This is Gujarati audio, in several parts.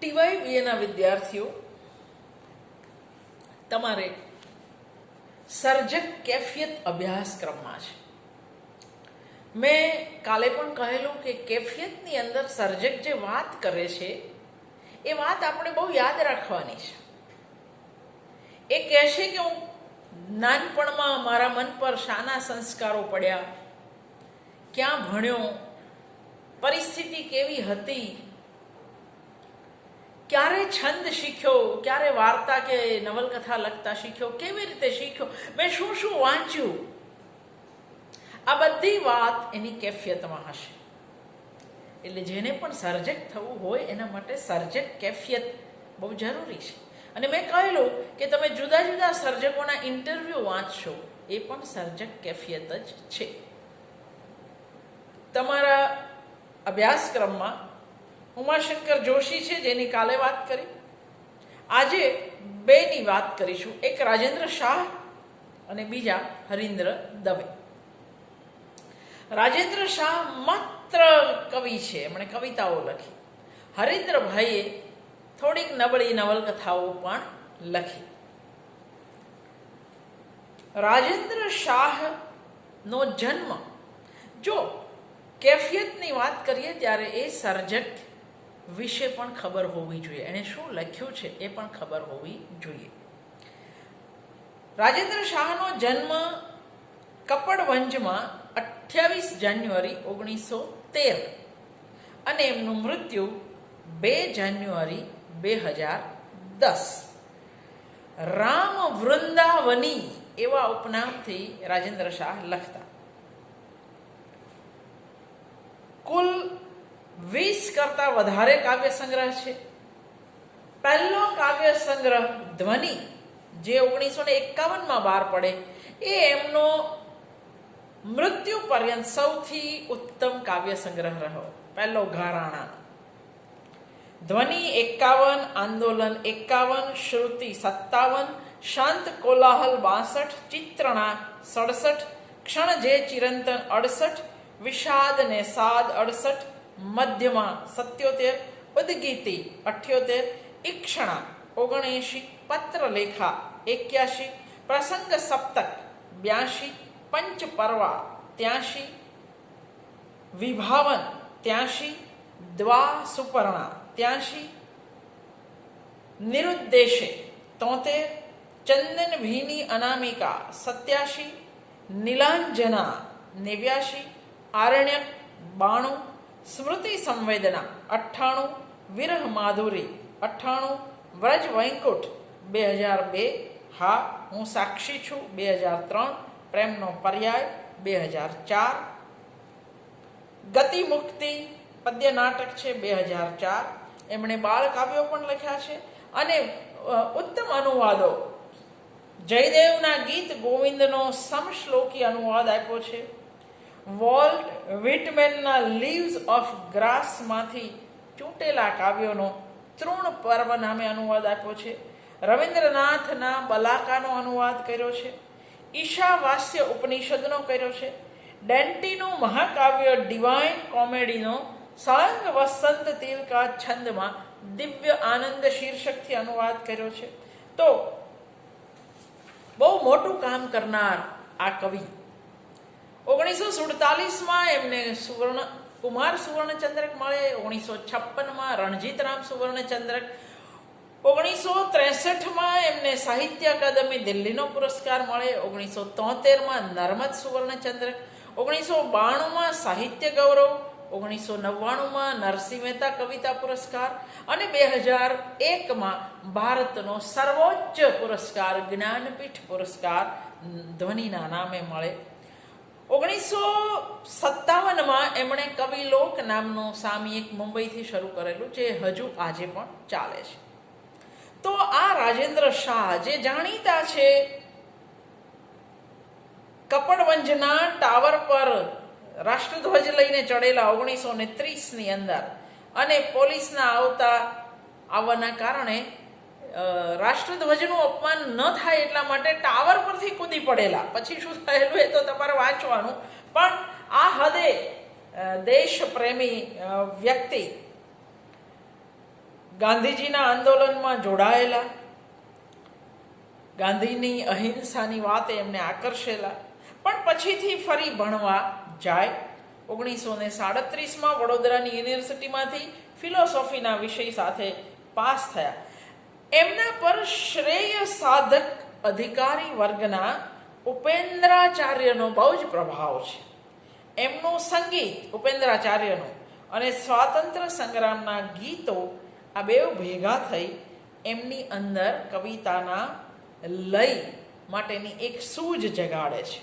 ટીવાય બીએના વિદ્યાર્થીઓ, તમારે સર્જક કેફિયત અભ્યાસક્રમમાં છે. મેં કાલે પણ કહેલું કે કેફિયતની અંદર સર્જક જે વાત કરે છે, એ વાત આપણે બહુ યાદ રાખવાની છે. એ કહેશે કે હું નાનપણમાં મારા મન પર શાના સંસ્કારો પડ્યા, ક્યાં ભણ્યો, પરિસ્થિતિ કેવી હતી ક્યારે છંદ શીખ્યો? ક્યારે વાર્તા કે નવલકથા લખતા શીખ્યો? કેવી રીતે શીખ્યો? મેં શું શું વાંચ્યું? આ બધી વાત એની કેફિયતમાં હશે. એટલે જેને પણ સર્જક થવું હોય એના માટે સર્જક કેફિયત બહુ જરૂરી છે. અને મેં કહેલું કે તમે જુદા જુદા સર્જકોના ઇન્ટરવ્યૂ વાંચશો, એ પણ સર્જક કેફિયત જ છે. તમારા અભ્યાસક્રમમાં ઉમાશંકર જોશી છે, જેની કાલે વાત કરી. આજે બેની વાત કરીશું. એક રાજેન્દ્ર શાહ અને બીજા હરીન્દ્ર દવે. રાજેન્દ્ર શાહ માત્ર કવિ છે, એમણે કવિતાઓ લખી. હરીન્દ્રભાઈએ થોડીક નબળી નવલકથાઓ પણ લખી. રાજેન્દ્ર શાહનો જન્મ, જો કેફિયતની વાત કરીએ, ત્યારે એ સર્જક વિશે પણ ખબર હોવી જોઈએ એણે શું લખ્યું છે એ પણ ખબર હોવી જોઈએ. રાજેન્દ્ર શાહનો જન્મ કપડવંજમાં અઠ્યાવીસ જાન્યુઆરી ઓગણીસો તેર અને એમનું મૃત્યુ બે જાન્યુઆરી બે હજાર દસ. રામ વૃંદાવની એવા ઉપનામથી રાજેન્દ્ર શાહ લખતા. કુલ વીસ કરતા વધારે કાવ્ય સંગ્રહ છે. પહેલો કાવ્ય સંગ્રહ ધ્વનિ, જે ઓગણીસો ને એકાવનમાં બહાર પડે, એ એમનો મૃત્યુ પર્યંત સૌથી ઉત્તમ કાવ્ય સંગ્રહ રહ્યો. પહેલો ઘરાણા. ધ્વનિ એકાવન, આંદોલન એકાવન, શ્રુતિ સત્તાવન, શાંત કોલાહલ બાસઠ, ચિત્રણા સડસઠ, ક્ષણ જે ચિરંતન અડસઠ, વિષાદ ને સાદ અડસઠ મધ્યમાં સત્યોતેર ઉદગીતિ અઠ્યોતેર ઈક્ષણા ઓગણએંશી પત્રલેખા એક્યાશી પ્રસંગ સપ્તક બ્યાશી પંચ પરવા ત્યાશી વિભાવન ત્યાશી દ્વા સુપર્ણા ત્યાશી નિરુદ્દેશે તોતેર ચંદન ભીની અનામિકા સત્યાશી નીલાંજના નેવ્યાશી આરણ્યક બાણું સ્મૃતિ સંવેદના, અઠ્ઠાણું વિરહ માધુરી, અઠ્ઠાણું વ્રજ વૈકુંઠ, બે હજાર બે. હા, હું સાક્ષી છું, બે હજાર ત્રણ. પ્રેમનો પર્યાય, બે હજાર ચાર. ગતિ મુક્તિ પદ્ય નાટક છે, બે હજાર ચાર. એમણે બાળ કાવ્યો પણ લખ્યા છે. અને ઉત્તમ અનુવાદો. જયદેવના ગીત ગોવિંદનો સમશ્લોકી અનુવાદ આપ્યો છે. વોલ્ટ વિટમેનના લીવ્સ ઓફ ગ્રાસમાંથી ચૂંટેલા કાવ્યોનો તૃણ પર્વ નામે અનુવાદ આપ્યો છે. રવિન્દ્રનાથના બલાકાનો અનુવાદ કર્યો છે. ઈશાવાસ્ય ઉપનિષદનો કર્યો છે. ડેન્ટીનું મહાકાવ્ય ડિવાઇન કોમેડીનો સાંગ વસંત તિલકા છંદમાં દિવ્ય આનંદ શીર્ષકથી અનુવાદ કર્યો છે. તો, બહુ મોટું કામ કરનાર આ કવિ ઓગણીસો સુડતાલીસમાં એમને સુવર્ણ કુમાર સુવર્ણચંદ્રક મળે ઓગણીસો છપ્પનમાં રણજીતરામ સુવર્ણચંદ્રક. ઓગણીસો ત્રેસઠમાં એમને સાહિત્ય અકાદમી દિલ્હીનો પુરસ્કાર મળે ઓગણીસો તોતેરમાં નર્મદ સુવર્ણચંદ્રક. ઓગણીસો બાણુંમાં સાહિત્ય ગૌરવ ઓગણીસો નવ્વાણુંમાં નરસિંહ મહેતા કવિતા પુરસ્કાર અને બે હજાર એકમાં ભારતનો સર્વોચ્ચ પુરસ્કાર, જ્ઞાનપીઠ પુરસ્કાર ધ્વનિના નામે મળે. ઓગણીસો સત્તાવનમાં એમણે કવિલોક નામનું સામયિક મુંબઈથી શરૂ કરેલું, જે હજુ આજે પણ ચાલે છે. તો આ રાજેન્દ્ર શાહ જે જાણીતા છે, કપડવંજના ટાવર પર રાષ્ટ્રધ્વજ લઈને ચડેલા ઓગણીસો ને ત્રીસની અંદર અને પોલીસના આવતા આવવાના કારણે રાષ્ટ્રધ્વજનું અપમાન ન થાય એટલા માટે ટાવર પરથી કૂદી પડેલા. પછી શું થયેલું એ તો તમારે વાંચવાનું. પણ આ હદે દેશ પ્રેમી વ્યક્તિ ગાંધીજીના આંદોલનમાં જોડાયેલા, ગાંધીની અહિંસાની વાત એમને આકર્ષેલા. પણ પછીથી ફરી ભણવા જાય. ઓગણીસો ને સાડત્રીસમાં વડોદરાની યુનિવર્સિટીમાંથી ફિલોસોફીના વિષય સાથે પાસ થયા. એમના પર શ્રેય સાધક અધિકારી વર્ગના ઉપેન્દ્રાચાર્યનો બહુ જ પ્રભાવ છે. એમનું સંગીત ઉપેન્દ્રાચાર્યનું અને સ્વાતંત્ર્ય સંગ્રામના ગીતો આ બે ભેગા થઈ એમની અંદર કવિતાના લય માટેની એક સૂઝ જગાડે છે.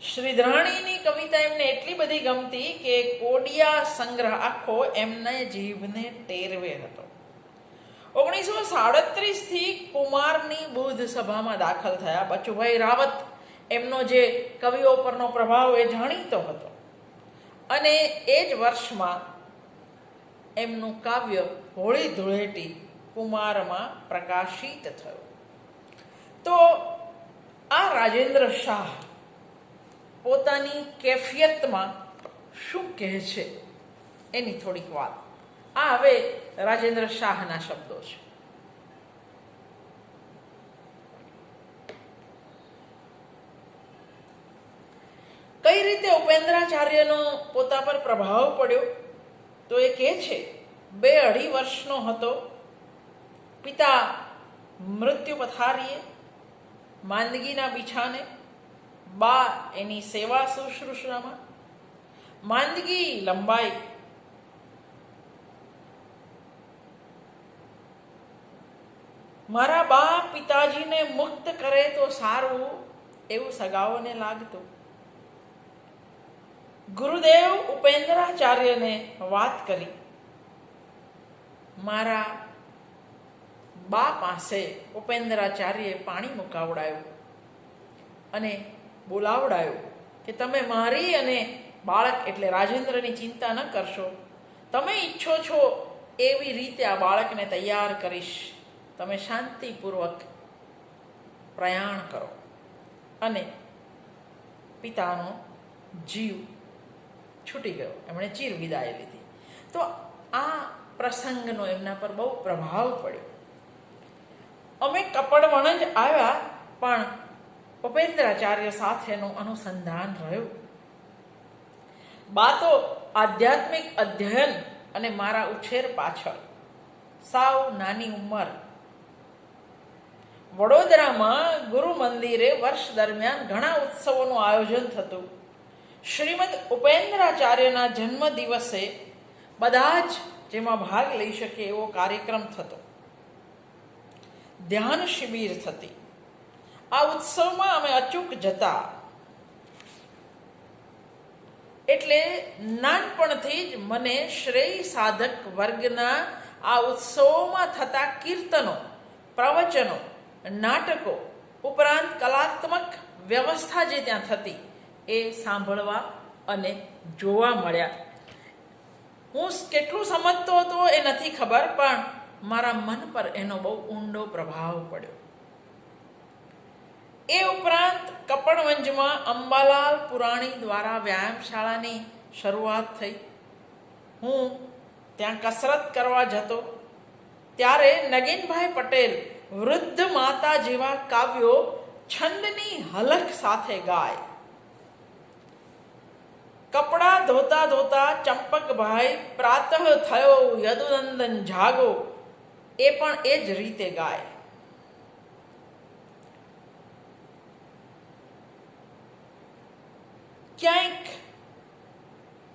શ્રીધરાણીની કવિતા એમને એટલી બધી ગમતી કે કોડિયા સંગ્રહ આખો એમને જીભને ટેરવે હતો. ઓગણીસો સાડત્રીસથી કુમારની બુદ્ધ સભામાં દાખલ થયા. બચુભાઈ રાવત એમનો જે કવિઓ પરનો પ્રભાવ એ જાણીતો હતો. અને એ જ વર્ષમાં એમનું કાવ્ય હોળી ધૂળેટી કુમારમાં પ્રકાશિત થયું. તો આ રાજેન્દ્ર શાહ પોતાની કેફિયતમાં શું કહે છે? એની થોડીક વાત. આ હવે રાજેન્દ્ર શાહના શબ્દો છે. કઈ રીતે ઉપેન્દ્રાચાર્યનો પોતા પર પ્રભાવ પડ્યો? તો એ કહે છે, બે અઢી વર્ષનો હતો. પિતા મૃત્યુ પથારીએ, માંદગીના બિછાને, બા એની સેવા શુશ્રુષામાં માંદગી લંબાઈ મારા બા પિતાજીને મુક્ત કરે તો સારું એવું સગાઓને લાગતું. ગુરુદેવ ઉપેન્દ્રાચાર્યને વાત કરી. મારા બા પાસે ઉપેન્દ્રાચાર્યએ પાણી મુકાવડાયું અને બોલાવડાયું કે તમે મારી અને બાળક એટલે રાજેન્દ્રની ચિંતા ન કરશો. તમે ઈચ્છો છો એવી રીતે આ બાળકને તૈયાર કરીશ. તમે શાંતિપૂર્વક પ્રયાણ કરો. અને પિતાનો જીવ છૂટી ગયો. એમણે ચીર વિદાય લીધી. તો આ પ્રસંગનો એમના પર બહુ પ્રભાવ પડ્યો. અમે કપડવણ જ આવ્યા, પણ ઉપેન્દ્રાચાર્ય સાથેનું અનુસંધાન રહ્યું. બા તો આધ્યાત્મિક અધ્યયન અને મારા ઉછેર પાછળ. સાવ નાની ઉંમર વડોદરામાં ગુરુ મંદિરે વર્ષ દરમિયાન ઘણા ઉત્સવોનું આયોજન થતું. શ્રીમદ ઉપેન્દ્રાચાર્યના જન્મ દિવસે બધા જ જેમાં ભાગ લઈ શકે એવો કાર્યક્રમ થતો. ધ્યાન શિબિર થતી. આ ઉત્સવમાં અમે અચૂક જતા. એટલે નાનપણથી જ મને શ્રેય સાધક વર્ગના આ ઉત્સવોમાં થતા કીર્તનો, પ્રવચનો નાટકો ઉપરાંત કલાત્મક વ્યવસ્થા જે ત્યાં થતી એ સાંભળવા અને જોવા મળ્યા. હું કેટલું સમજતો હતો એ નથી ખબર, પણ મારા મન પર એનો બહુ ઊંડો પ્રભાવ પડ્યો. એ ઉપરાંત કપડવંજમાં અંબાલાલ પુરાણી દ્વારા વ્યાયામશાળાની શરૂઆત થઈ. હું ત્યાં કસરત કરવા જતો. ત્યારે નગીનભાઈ પટેલ વૃદ્ધ માતા જેવા કાવ્યો છંદની હલક સાથે ગાય. કપડાં ધોતા ધોતા ચંપકભાઈ પ્રાતઃ થયો યદુનંદન જાગો, એ પણ એ જ રીતે ગાય. ક્યાંક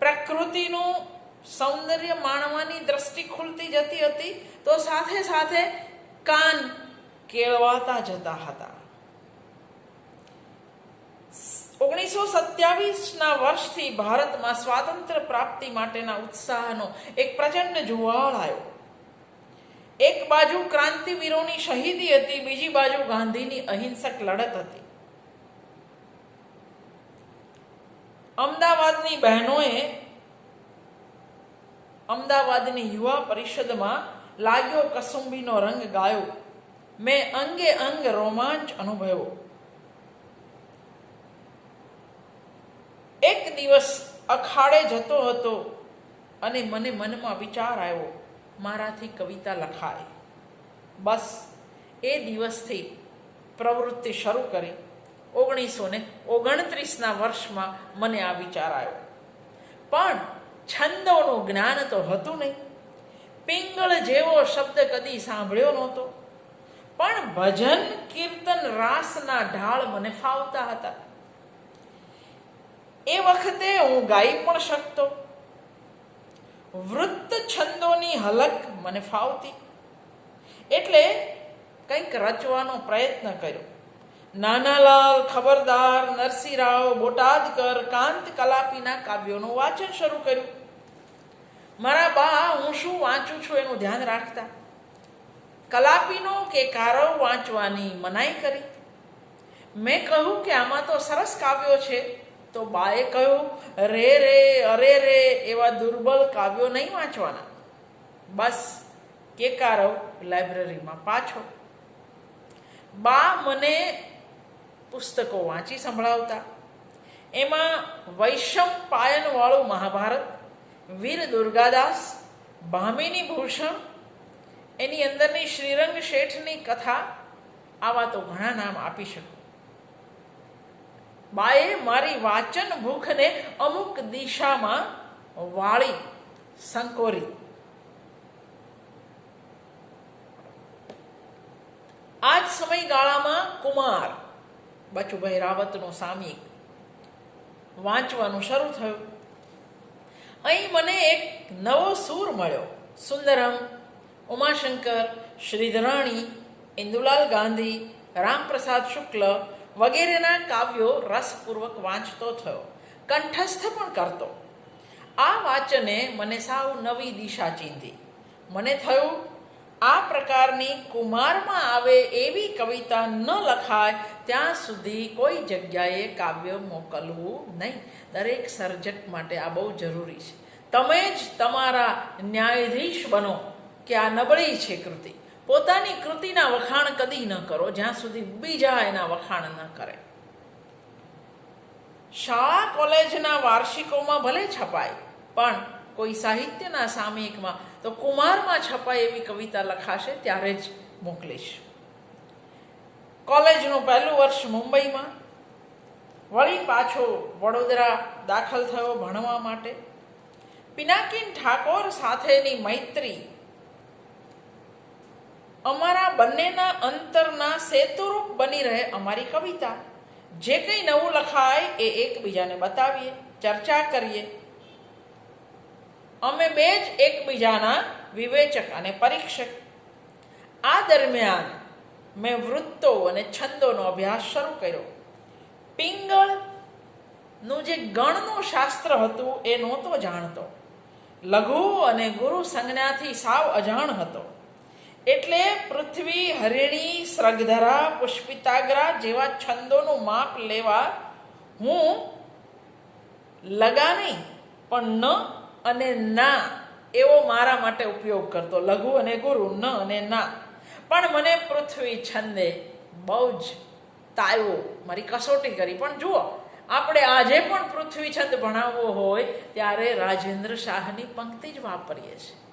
પ્રકૃતિનું સૌંદર્ય માણવાની દ્રષ્ટિ ખુલતી જતી હતી, તો સાથે સાથે કાન કેળવાતા જતા હતા. ઓગણીસો સત્યાવીસના વર્ષથી ભારતમાં સ્વાતંત્ર્ય પ્રાપ્તિ માટેના ઉત્સાહનો એક પ્રચંડ જુવાળ આવ્યો. એક બાજુ ક્રાંતિવીરોની શહીદી હતી, બીજી બાજુ ગાંધીની અહિંસક લડત હતી. અમદાવાદની બહેનોએ અમદાવાદની યુવા પરિષદમાં લાગ્યો કસુંબીનો રંગ ગાયો. મેં અંગે અંગ રોમાંચ અનુભવ્યો. એક દિવસ અખાડે જતો હતો અને મને મનમાં વિચાર આવ્યો, મારાથી કવિતા લખાય. બસ એ દિવસથી પ્રવૃત્તિ શરૂ કરી. ઓગણીસો ને ઓગણત્રીસના વર્ષમાં મને આ વિચાર આવ્યો. પણ છંદોનું જ્ઞાન તો હતું નહીં. પિંગળ જેવો શબ્દ કદી સાંભળ્યો નહોતો. પણ ભજન કીર્તન રાસના ઢાળ મને ફાવતા હતા. એ વખતે હું ગાઈ પણ શકતો. વૃત્ત છંદોની હલક મને ફાવતી. એટલે કંઈક રચવાનો પ્રયત્ન કર્યો. નાનાલાલ ખબરદાર નરસિંહરાવ બોટાદકર કાંત કલાપીના કાવ્યોનું વાંચન શરૂ કર્યું. મારા બા હું શું વાંચું છું એનું ધ્યાન રાખતા. કલાપીનો કે કારવ વાંચવાની મનાઈ કરી. મેં કહ્યું કે આમાં તો સરસ કાવ્યો છે. તો બાએ કહ્યું, રે રે, અરે રે, એવા દુર્બળ કાવ્યો નહીં વાંચવાના. બસ, કે કારવ લાઇબ્રેરીમાં પાછો. બા મને પુસ્તકો વાંચી સંભળાવતા. એમાં વૈષમ પાયનવાળું મહાભારત, વીર દુર્ગાદાસ ભામિની ભૂષણ એની અંદરની શ્રીરંગ શેઠની કથા આવા તો ઘણા નામ આપી શકું. બાએ મારી વાચન ભૂખને અમુક દિશામાં વાળી, સંકોરી. આ જ સમયગાળામાં કુમાર, બચુભાઈ રાવતનો સામયિક વાંચવાનું શરૂ થયું. અહીં મને એક નવો સૂર મળ્યો, સુંદરમ. ઉમાશંકર, શ્રીધરાણી, ઇન્દુલાલ ગાંધી, રામપ્રસાદ શુક્લ વગેરેના કાવ્યો રસપૂર્વક વાંચતો થયો, કંઠસ્થ પણ કરતો. આ વાંચને મને સાવ નવી દિશા ચીંધી. મને થયું, આ પ્રકારની કુમારમાં આવે એવી કવિતા ન લખાય, ત્યાં સુધી કોઈ જગ્યાએ કાવ્ય મોકલવું નહીં. દરેક સર્જક માટે આ બહુ જરૂરી છે. તમે જ તમારા ન્યાયાધીશ બનો. કે આ નબળી છે કૃતિ. પોતાની કૃતિના વખાણ કદી ન કરો, જ્યાં સુધી બીજા એના વખાણ ન કરે. શાળા, કોલેજના વાર્ષિકોમાં ભલે છપાય, પણ કોઈ સાહિત્યના સામયિકમાં તો કુમારમાં છપાય એવી કવિતા લખાશે ત્યારે જ મોકલીશ. કોલેજનું પહેલું વર્ષ મુંબઈમાં, વળી પાછો વડોદરા દાખલ થયો ભણવા માટે. પિનાકીન ઠાકોર સાથેની મૈત્રી અમારા બંનેના અંતરના સેતુરૂપ બની રહે અમારી કવિતા. જે કંઈ નવું લખાય એ એકબીજાને બતાવીએ, ચર્ચા કરીએ. અમે બે જ એકબીજાના વિવેચક અને પરીક્ષક. આ દરમિયાન મેં વૃત્તો અને છંદોનો અભ્યાસ શરૂ કર્યો. પિંગળનું જે ગણનું શાસ્ત્ર હતું એ નહોતો જાણતો. લઘુ અને ગુરુ સંજ્ઞાથી સાવ અજાણ હતો. એટલે પૃથ્વી, હરિણી, સ્રગધરા, પુષ્પિતાગ્રા જેવા છંદોનું માપ લેવા હું લગા નહીં પણ ન અને ના એવો મારા માટે ઉપયોગ કરતો. લઘુ અને ગુરુ, ન અને ના. પણ મને પૃથ્વી છંદે બહુ જ તાવ્યો મારી કસોટી કરી. પણ જુઓ, આપણે આજે પણ પૃથ્વી છંદ ભણાવવો હોય, ત્યારે રાજેન્દ્ર શાહની પંક્તિ જ વાપરીએ છીએ.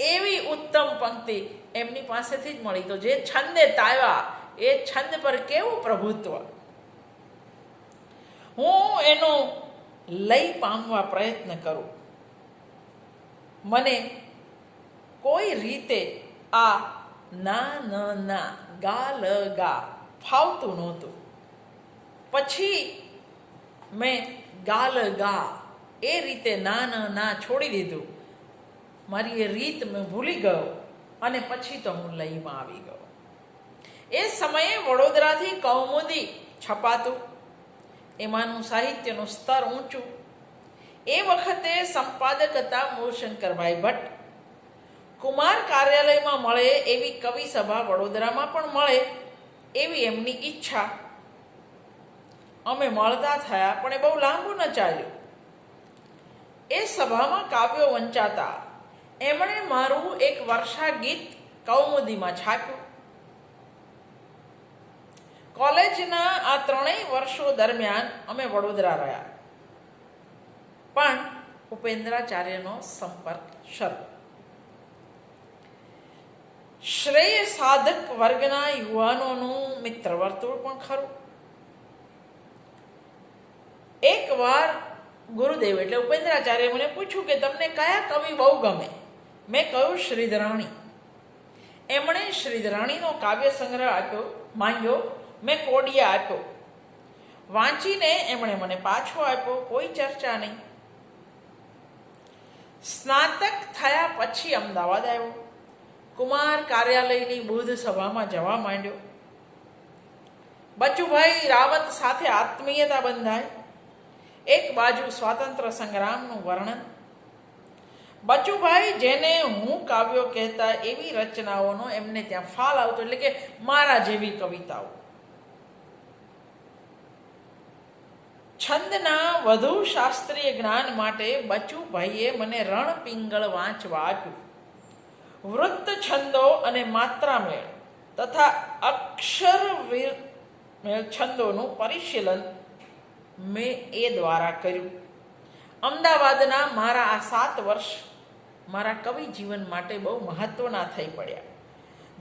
એવી ઉત્તમ પંક્તિ એમની પાસેથી જ મળી. તો જે છંદે તાવ્યા, એ છંદ પર કેવું પ્રભુત્વ? હું એનો લઈ પામવા પ્રયત્ન કરું. મને કોઈ રીતે આ ના, ન, ના ગા લ ગા ફાવતું નહોતું. પછી મેં ગાલ, ગા એ રીતે ના ના છોડી દીધું. મારી એ રીત મેં ભૂલી ગયો. અને પછી તો હું લઈમાં આવી ગયો. એ સમયે વડોદરાથી કૌમુદી છપાતું. એમાંનું સાહિત્યનું સ્તર ઊંચું. એ વખતે સંપાદક હતા મૂળશંકરભાઈ ભટ્ટ. કુમાર કાર્યાલયમાં મળે એવી કવિ સભા વડોદરામાં પણ મળે એવી એમની ઈચ્છા. અમે મળતા થયા પણ એ બહુ લાંબુ ન ચાલ્યું. એ સભામાં કાવ્યો વંચાતા એમણે મારું એક વર્ષા ગીત કૌમુદીમાં છાપ્યું. કોલેજના આ ત્રણેય વર્ષો દરમિયાન અમે વડોદરા રહ્યા. પણ ઉપેન્દ્રાચાર્યનો સંપર્ક શરૂ. શ્રેય સાધક વર્ગના યુવાનોનું મિત્ર વર્તુળ પણ ખરું. એકવાર ગુરુદેવ એટલે ઉપેન્દ્રાચાર્ય મને પૂછ્યું કે તમને કયા કવિ બહુ ગમે? મેં કહ્યું શ્રીધરાણી. એમણે શ્રીધરાણીનો કાવ્ય સંગ્રહ આપ્યો, માંગ્યો, મેં કોડિયા આપ્યો. વાંચીને એમણે મને પાછો આપ્યો, કોઈ ચર્ચા નહીં. સ્નાતક થયા પછી અમદાવાદ આવ્યો. કુમાર કાર્યાલયની બુધ સભામાં જવા માંડ્યો. બચુભાઈ રાવત સાથે આત્મીયતા બંધાય. એક બાજુ સ્વાતંત્ર્ય સંગ્રામનું વર્ણન બચુભાઈ, જેને હું કાવ્યો કહેતા એવી રચનાઓનો એમને ત્યાં ફાલ આવતો, એટલે કે મારા જેવી કવિતાઓ. છંદના વધુ શાસ્ત્રીય જ્ઞાન માટે બચુભાઈએ મને રણપિંગળ વાંચવા આપ્યું. વૃત્ત છંદો અને માત્રામેળ તથા અક્ષર છંદોનું પરિશીલન મેં એ દ્વારા કર્યું. અમદાવાદના મારા આ સાત વર્ષ મારા કવિ જીવન માટે બહુ મહત્વના થઈ પડ્યા.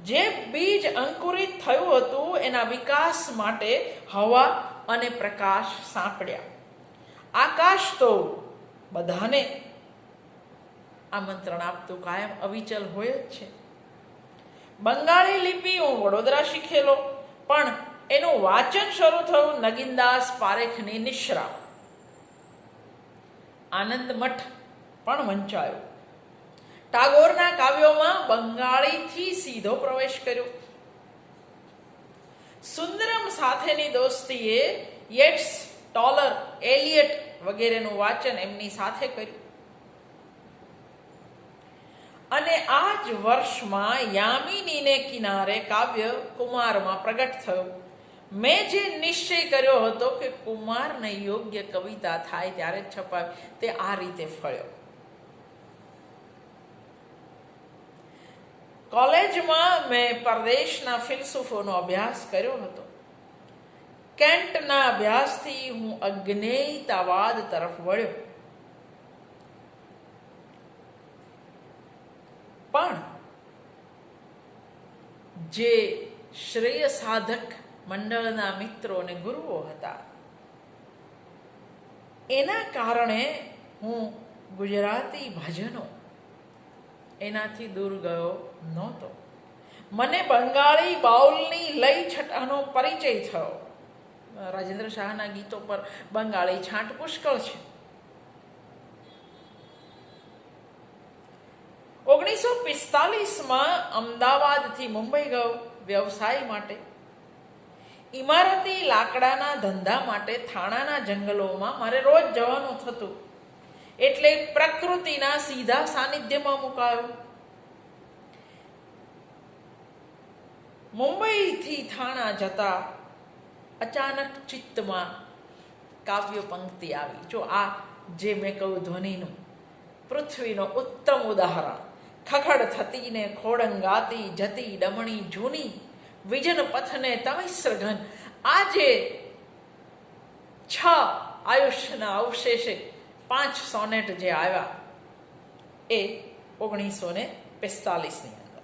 જે બીજ અંકુરિત થયું હતું, એના વિકાસ માટે હવા અને પ્રકાશ સાંપડ્યા. આકાશ તો બધાને આમંત્રણ આપતું કાયમ અવિચલ હોય જ છે. બંગાળી લિપિ હું વડોદરા શીખેલો, પણ એનું વાંચન શરૂ થયું નગીનદાસ પારેખની નિશ્રા આનંદ મઠ પણ વંચાયો. ટાગોરના કાવ્યોમાં બંગાળીથી સીધો પ્રવેશ કર્યો સુંદરમ સાથેની દોસ્તીએ યેટ્સ ટોલર એલિયટ વગેરેનું વાચન એમની સાથે કર્યું અને આ જ વર્ષમાં યામિનીને કિનારે કાવ્ય કુમારમાં પ્રગટ થયું મેં જે નિશ્ચય કર્યો હતો કે કુમારને યોગ્ય કવિતા થાય ત્યારે છપાય તે આ રીતે ફળ્યો કોલેજમાં મેં પરદેશના ફિલસૂફોનો અભ્યાસ કર્યો હતો. કેન્ટના અભ્યાસથી હું અજ્ઞેયતાવાદ તરફ વળ્યો. પણ જે શ્રેય સાધક મંડળના મિત્રો અને ગુરુઓ હતા, એના કારણે હું ગુજરાતી ભજનો એનાથી દૂર ગયો નહોતો. મને બંગાળી બાઉલની લઈ છટાનો પરિચય થયો. રાજેન્દ્ર શાહના ગીતો પર બંગાળી છાંટ પુષ્કળ છે. ઓગણીસો પિસ્તાલીસમાં અમદાવાદથી મુંબઈ ગયો વ્યવસાય માટે. ઇમારતી લાકડાના ધંધા માટે થાણાના જંગલોમાં મારે રોજ જવાનું થતું. એટલે પ્રકૃતિના સીધા સાનિધ્યમાં મુકાયો. મુંબઈથી થાણા જતા અચાનક ચિત્તમાં કાવ્ય પંક્તિ આવી. જો આ જે મેં કહ્યું ધ્વનિનું, પૃથ્વીનો ઉત્તમ ઉદાહરણ. ખખડ થતી ને ખોડંગાતી જતી ડમણી જૂની વિજન પથને તમિશ્ર ઘન. આજે છ આયુષ્યના અવશેષે પાંચ સોનેટ જે આવ્યા એ ઓગણીસો ને પિસ્તાલીસની અંદર.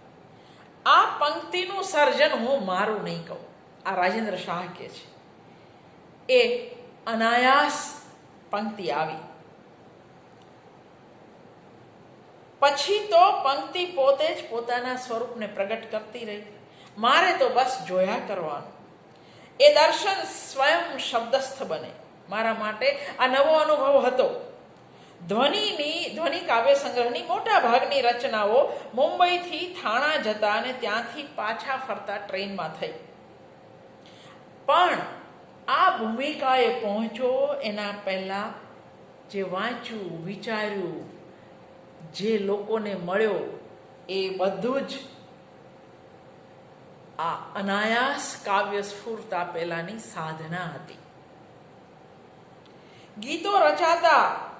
આ પંક્તિનું સર્જન હું મારું નહીં કહું. આ રાજેન્દ્ર શાહ કે છે. એ અનાયાસ પંક્તિ આવી. પછી તો પંક્તિ પોતે જ પોતાના સ્વરૂપને પ્રગટ કરતી રહી. મારે તો બસ જોયા કરવાનું. એ દર્શન સ્વયં શબ્દસ્થ બને. મારા માટે આ નવો અનુભવ હતો. ધ્વનિની, ધ્વનિ કાવ્ય સંગ્રહની મોટા ભાગની રચનાઓ મુંબઈથી થાણા જતા અને ત્યાંથી પાછા ફરતા ટ્રેનમાં થઈ. પણ આ ભૂમિકાએ પહોંચો એના પહેલાં જે વાંચ્યું, વિચાર્યું, જે લોકોને મળ્યો, એ બધું જ આ અનાયાસ કાવ્ય સ્ફૂર્તા પહેલાંની સાધના હતી. ગીતો રચાતા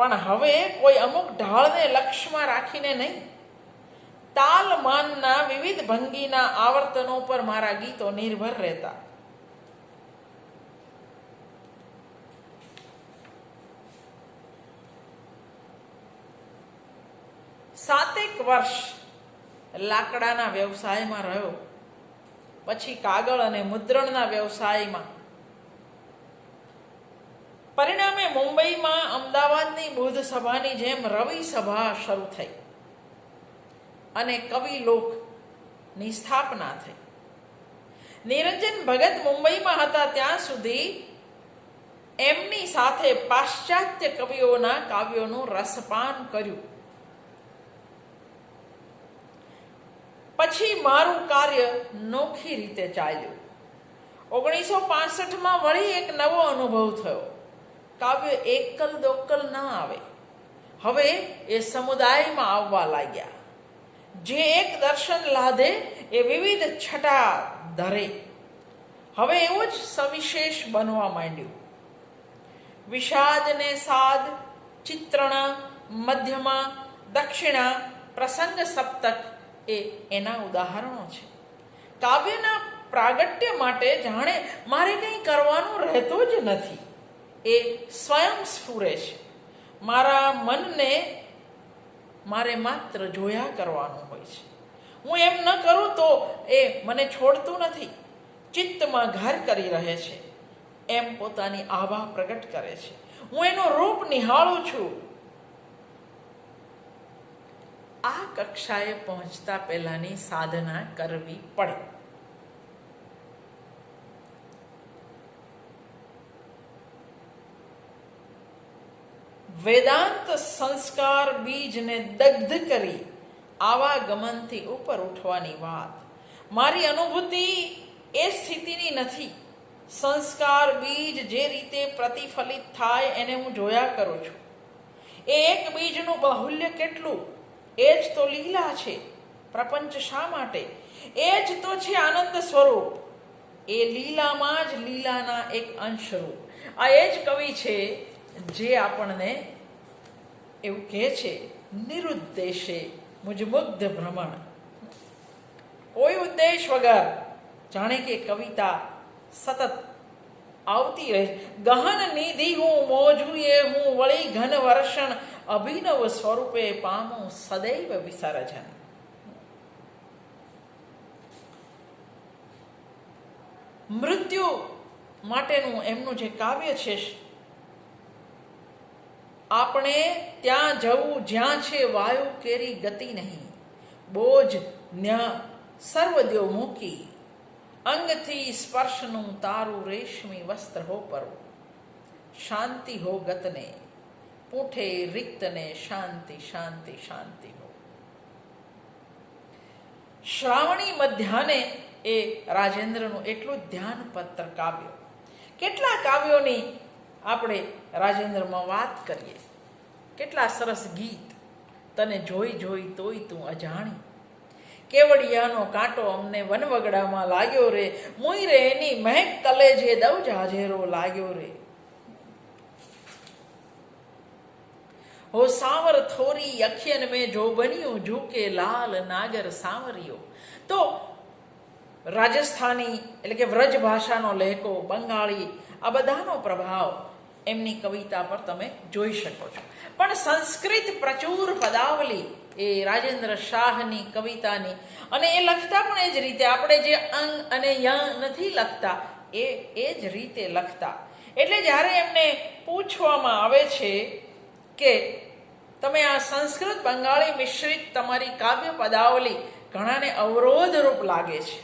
પણ હવે કોઈ અમુક ઢાળને લક્ષ્યમાં રાખીને નહીં. તાલ માનના વિવિધ ભંગીના આવર્તનો પર મારા ગીતો નિર્ભર રહેતા. સાતેક વર્ષ લાકડાના વ્યવસાયમાં રહ્યો. પછી કાગળ અને મુદ્રણના વ્યવસાયમાં. પરિણામે મુંબઈમાં અમદાવાદની બુદ્ધ સભાની જેમ રવિ સભા શરૂ થઈ અને કવિ લોકની સ્થાપના થઈ. નિરંજન ભગત મુંબઈમાં હતા ત્યાં સુધી એમની સાથે પાશ્ચાત્ય કવિઓના કાવ્યોનું રસપાન કર્યું. પછી મારું કાર્ય નોખી રીતે ચાલ્યું. ઓગણીસો પાસઠમાં વળી એક નવો અનુભવ થયો. કાવ્ય એકલ દોકલ ન આવે. હવે એ સમુદાયમાં આવવા લાગ્યા. જે એક દર્શન લાદે એ વિવિધ છટા ધરે. હવે એવું જ સવિશેષ બનવા માંડ્યું. વિષાદ ને સાદ, ચિત્રણા, મધ્યમાં, દક્ષિણા, પ્રસંગ સપ્તક એ એના ઉદાહરણો છે. કાવ્યના પ્રાગટ્ય માટે જાણે મારે કંઈ કરવાનું રહેતું જ નથી. એ સ્વયં સ્ફુરે છે. મારા મનને મારે માત્ર જોયા કરવાનું હોય છે. હું એમ ન કરું તો એ મને છોડતું નથી. ચિત્તમાં ઘર કરી રહે છે. એમ પોતાની આભા પ્રગટ કરે છે. હું એનું રૂપ નિહાળું છું. આ કક્ષાએ પહોંચતા પહેલાની સાધના કરવી પડે. વેદાંત સંસ્કાર બીજને દગ્ધ કરી આવા ગમનથી ઉપર ઉઠવાની વાત. મારી અનુભૂતિ એ સ્થિતિની નથી. સંસ્કાર બીજ જે રીતે પ્રતિફલિત થાય એને હું જોયા કરું છું. એ એક બીજનું બાહુલ્ય કેટલું? એ જ તો લીલા છે. પ્રપંચ શા માટે? એ જ તો છે આનંદ સ્વરૂપ. એ લીલામાં જ લીલાના એક અંશરૂપ. આ એ જ કવિ છે જે આપણને એવું કહે છે, નિરુદ્દેશે મુજમુગ્ધ ભ્રમણ. કોઈ ઉદ્દેશ વગર જાણે કે કવિતા સતત આવતી રહે. ગહન નિધિ હું મોજું એ હું વળી ઘન વર્ષણ અભિનવ સ્વરૂપે પામું સદૈવ વિસર્જન. મૃત્યુ માટેનું એમનું જે કાવ્ય છે આપણે ત્યાં જવું, જ્યાં છે વાયુ કેરી ગતિ નહીં. બોજ ન્યા સર્વદેવ મૂકી. અંગથી સ્પર્શનું તારું રેશમી વસ્ત્ર હો પરું. શાંતિ હો ગતને. પૂઠે રિક્તને શાંતિ શાંતિ શાંતિ હો. શ્રાવણી મધ્યાને એ રાજેન્દ્રનું એટલું ધ્યાનપત્ર કાવ્ય. કેટલા કાવ્યોની આપણે રાજેન્દ્રમાં વાત કરીએ. કેટલા સરસ ગીત તને જોઈ જોઈ તોય તું અજાણી. કેવડિયાનો કાંટો અમને વનવગડામાં લાગ્યો રે. મુઈ રે એની મહેક તલે જે દવ જાજેરો લાગ્યો રે. હો સાવર થોરી અખિયન મેં જો બન્યું ઝૂકે લાલ નાગર સાવરિયો. તો રાજસ્થાની એટલે કે વ્રજ ભાષાનો લહેકો બંગાળી આ બધાનો પ્રભાવ એમની કવિતા પર તમે જોઈ શકો છો. પણ સંસ્કૃત પ્રચુર પદાવલી એ રાજેન્દ્ર શાહની કવિતાની અને એ લખતા પણ એ જ રીતે આપણે જે અંગ અને ય નથી લખતા, એ એ જ રીતે લખતા. એટલે જ્યારે એમને પૂછવામાં આવે છે કે તમે આ સંસ્કૃત બંગાળી મિશ્રિત તમારી કાવ્ય પદાવલી ઘણાને અવરોધરૂપ લાગે છે.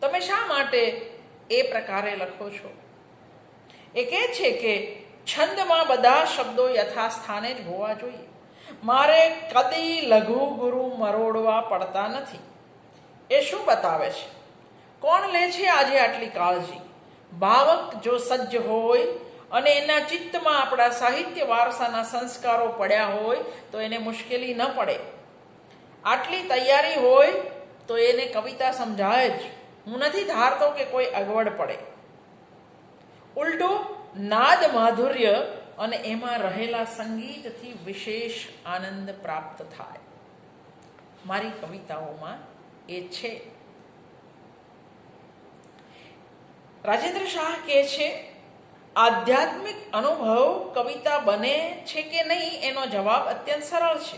તમે શા માટે એ પ્રકારે લખો છો. એ કહે છે કે છંદમાં બધા શબ્દો યથાસ્થાને જ હોવા જોઈએ. મારે કદી લઘુ ગુરુ મરોડવા પડતા નથી. એ શું બતાવે છે? કોણ લે છે આજે આટલી કાળજી? ભાવક જો સજ્જ હોય અને એના ચિત્તમાં આપણા સાહિત્ય વારસાના સંસ્કારો પડ્યા હોય તો એને મુશ્કેલી ન પડે. આટલી તૈયારી હોય તો એને કવિતા સમજાય જ. હું નથી ધારતો કે કોઈ અગવડ પડે. ઉલટું, નાદ માધુર્ય અને એમાં રહેલા સંગીતથી વિશેષ આનંદ પ્રાપ્ત થાય. મારી કવિતાઓમાં એ છે. રાજેન્દ્ર શાહ કહે છે, આધ્યાત્મિક અનુભવ કવિતા બને છે કે નહીં એનો જવાબ અત્યંત સરળ છે.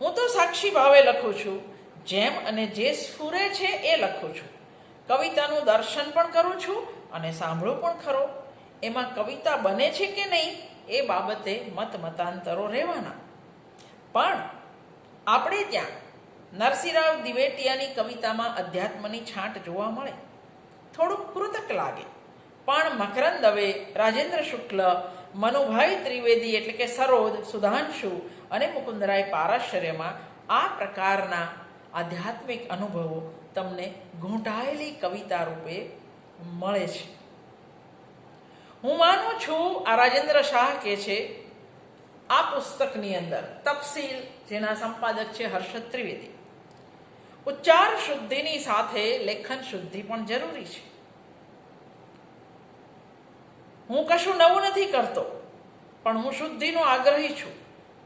હું તો સાક્ષી ભાવે લખું છું, જેમ અને જે સ્ફુરે છે એ લખું છું. કવિતાનું દર્શન પણ કરું છું અને સાંભળું પણ ખરો. એમાં કવિતા બને છે કે નહીં એ બાબતે મત મતાંતરો રહેવાના. પણ આપણે ત્યાં નરસિંહરાવ દિવેટિયાની કવિતામાં અધ્યાત્મની છાંટ જોવા મળે. થોડુંક કૃતક લાગે. પણ મકરંદ દવે, રાજેન્દ્ર શુક્લ, મનુભાઈ ત્રિવેદી એટલે કે સરોદ, સુધાંશુ અને મુકુંદરાય પારાશર્યમાં આ પ્રકારના આધ્યાત્મિક અનુભવો તમને ઘૂંટાયેલી કવિતા રૂપે મળે છે. હું માનું છું, આ રાજેન્દ્ર શાહ કે છે, આ પુસ્તકની અંદર તફસીલ જેના સંપાદક છે હર્ષદ ત્રિવેદી. ઉચ્ચાર શુદ્ધિની સાથે લેખન શુદ્ધિ પણ જરૂરી છે. હું કશું નવું નથી કરતો, પણ હું શુદ્ધિનો આગ્રહી છું.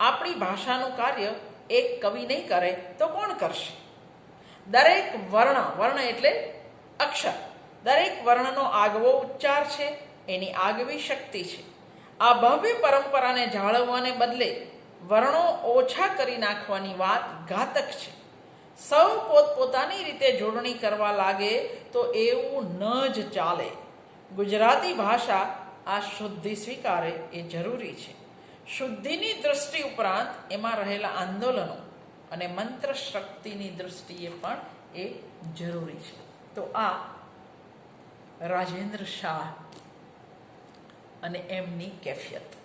આપણી ભાષાનું કાર્ય એક કવિ નહીં કરે તો કોણ કરશે? દરેક વર્ણ વર્ણ એટલે અક્ષર. દરેક વર્ણનો આગવો ઉચ્ચાર છે, એની આગવી શક્તિ છે. આ ભવ્ય પરંપરાને જાળવવાને બદલે વર્ણો ઓછા કરી નાખવાની વાત ઘાતક છે. સૌ પોતપોતાની રીતે જોડણી કરવા લાગે તો એવું ન જ ચાલે. ગુજરાતી ભાષા આ શુદ્ધિ સ્વીકારે એ જરૂરી છે. શુદ્ધિની દૃષ્ટિ ઉપરાંત એમાં રહેલા આંદોલનો અને મંત્ર શક્તિની દૃષ્ટિએ પણ એ જરૂરી છે. તો આ રાજેન્દ્ર શાહ અને એમની કેફિયત.